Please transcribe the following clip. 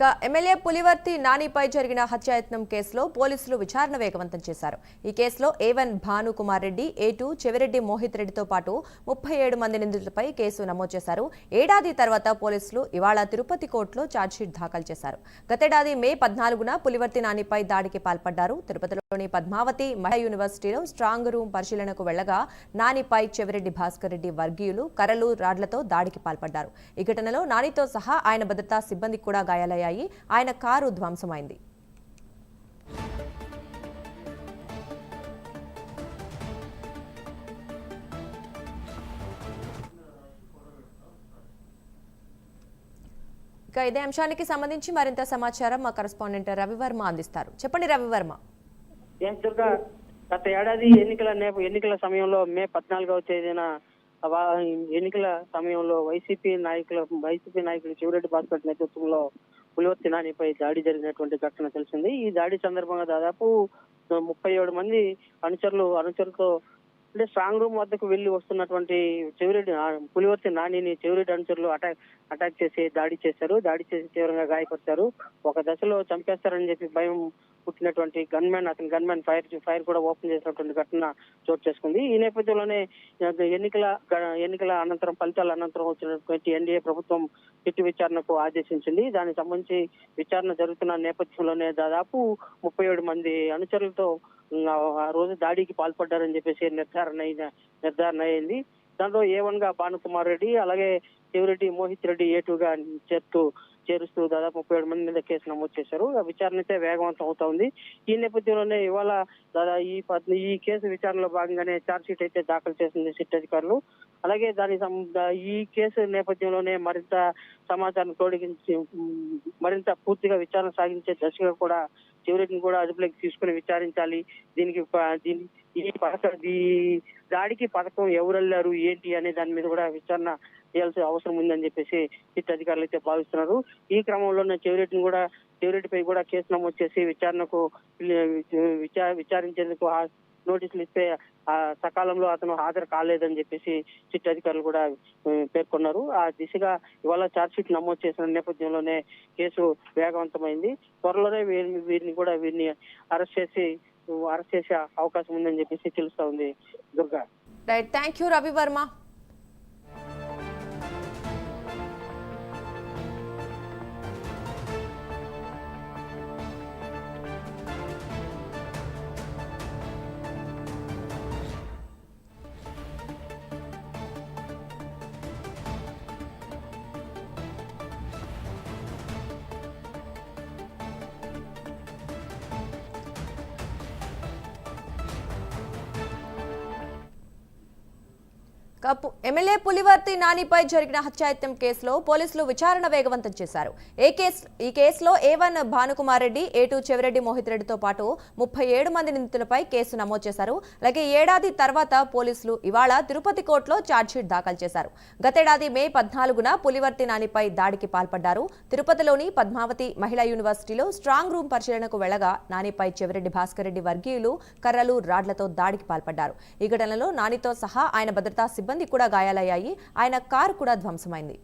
ఇక ఎమ్మెల్యే పులివర్తి నానిపై జరిగిన హత్యాయత్నం కేసులో పోలీసులు విచారణ వేగవంతం చేశారు. ఈ కేసులో A one Bhanukumar Reddy A two Chevireddy Mohit రెడ్డితో పాటు ముప్పై ఏడు మంది నిందితులపై కేసు నమోదు చేశారు. ఏడాది తర్వాత పోలీసులు ఇవాళ తిరుపతి కోర్టులో ఛార్జ్షీట్ దాఖలు చేశారు. గతేడాది మే పద్నాలుగున పులివర్తి నానిపై దాడికి పాల్పడ్డారు. లోని పద్మావతి మహిళా యూనివర్సిటీలో స్ట్రాంగ్ రూమ్ పరిశీలనకు వెళ్ళగా నానిపై చెవిరెడ్డి భాస్కర్ రెడ్డి వర్గీయులు కర్రలు రాడ్లతో దాడికి పాల్పడ్డారు. ఈ ఘటనలో నానితో సహా ఆయన భద్రతా సిబ్బందికి కూడా గాయాలయ్యాయి. ఆయన కారు ధ్వంసమైంది. ఇక ఇదే అంశానికి సంబంధించి మరింత సమాచారం మా కరస్పాండెంట్ రవివర్మ అందిస్తారు. చెప్పండి రవివర్మ. ఏం దుర్గా గత ఏడాది ఎన్నికల నేప ఎన్నికల సమయంలో మే పద్నాలుగవ తేదీన ఎన్నికల సమయంలో వైసీపీ నాయకుల వైసీపీ నాయకులు చివరెడ్డి భాస్కర్ నేతృత్వంలో పులివర్తి నానిపై దాడి జరిగినటువంటి ఘటన తెలిసింది. ఈ దాడి సందర్భంగా దాదాపు ముప్పై ఏడు మంది అనుచరులు అనుచరులతో అంటే స్ట్రాంగ్ రూమ్ వద్దకు వెళ్ళి వస్తున్నటువంటి చెవిరెడ్డి పులివర్తి నానిని చెవిరెడ్డి అనుచరులు అటాక్ అటాక్ చేసి దాడి చేశారు. దాడి చేసి తీవ్రంగా గాయపరిచారు. ఒక దశలో చంపేస్తారని చెప్పి భయం పుట్టినటువంటి గన్మెన్ అతని గన్మెన్ ఫైర్ ఫైర్ కూడా ఓపెన్ చేసినటువంటి ఘటన చోటు చేసుకుంది. ఈ నేపథ్యంలోనే ఎన్నికల ఎన్నికల అనంతరం ఫలితాల అనంతరం వచ్చినటువంటి ఎన్డీఏ ప్రభుత్వం చిట్టు విచారణకు ఆదేశించింది. దానికి సంబంధించి విచారణ జరుగుతున్న నేపథ్యంలోనే దాదాపు ముప్పై ఏడు మంది అనుచరులతో ఆ రోజు దాడికి పాల్పడ్డారని చెప్పేసి నిర్ధారణ అయిన నిర్ధారణ అయింది. దాంట్లో ఏ వన్గా భానుకుమార్ రెడ్డి అలాగే శివరెడ్డి మోహిత్ రెడ్డి ఏ టూ చేరుస్తూ దాదాపు ముప్పై ఏడు మంది మీద కేసు నమోదు చేశారు. ఆ విచారణ అయితే వేగవంతం అవుతా ఉంది. ఈ నేపథ్యంలోనే ఇవాళ దాదా ఈ ఈ కేసు విచారణలో భాగంగానే ఛార్జ్ షీట్ అయితే దాఖలు చేసింది సిట్ అధికారులు. అలాగే దాని ఈ కేసు నేపథ్యంలోనే మరింత సమాచారం తోడిగించి మరింత పూర్తిగా విచారణ సాగించే దశగా కూడా చివరికి కూడా అదుపులోకి తీసుకుని విచారించాలి. దీనికి దీని ఈ పథకం ఈ దాడికి పథకం ఎవరు ఏంటి అనే దాని మీద కూడా విచారణ చేయాల్సిన అవసరం ఉందని చెప్పేసి ఇటు అధికారులు అయితే భావిస్తున్నారు. ఈ క్రమంలోనే చెవిరెడ్డిని కూడా చెవిరెడ్డిపై కూడా కేసు నమోదు చేసి విచారణకు విచార విచారించేందుకు నోటీసులు ఇస్తే ఆ సకాలంలో అతను హాజరు కాలేదని చెప్పేసి సిట్ అధికారులు కూడా పేర్కొన్నారు. ఆ దిశగా ఇవాళ ఛార్జ్ షీట్ నమోదు చేసిన నేపథ్యంలోనే కేసు వేగవంతమైంది. త్వరలోనే వీరిని వీరిని కూడా వీరిని అరెస్ట్ చేసి అరెస్ట్ చేసే అవకాశం ఉందని చెప్పేసి తెలుస్తా ఉంది. Durga. Right thank you Ravi Varma MLA Pulivarthi నానిపై జరిగిన హత్యాయత్నం కేసులో పోలీసులు విచారణ వేగవంతం చేశారు. ఏ కేసు ఈ కేసులో A one Bhanukumar Reddy A two Chevireddy Mohit రెడ్డితో పాటు ముప్పై ఏడు మంది నిందితులపై కేసు నమోదు చేశారు. అలాగే ఏడాది తర్వాత పోలీసులు ఇవాళ తిరుపతి కోర్టులో ఛార్జ్షీట్ దాఖలు చేశారు. గతేడాది మే పద్నాలుగున పులివర్తి నానిపై దాడికి పాల్పడ్డారు. తిరుపతిలోని పద్మావతి మహిళా యూనివర్సిటీలో స్ట్రాంగ్ రూమ్ పరిశీలనకు వెళ్ళగా నానిపై చెవిరెడ్డి భాస్కర్ రెడ్డి వర్గీయులు కర్రలు రాడ్లతో దాడికి పాల్పడ్డారు. ఈ ఘటనలో నానితో సహా ఆయన భద్రతా సిబ్బంది కూడా గాయాలయ్యాయి. ఆయన కారు కూడా ధ్వంసమైంది.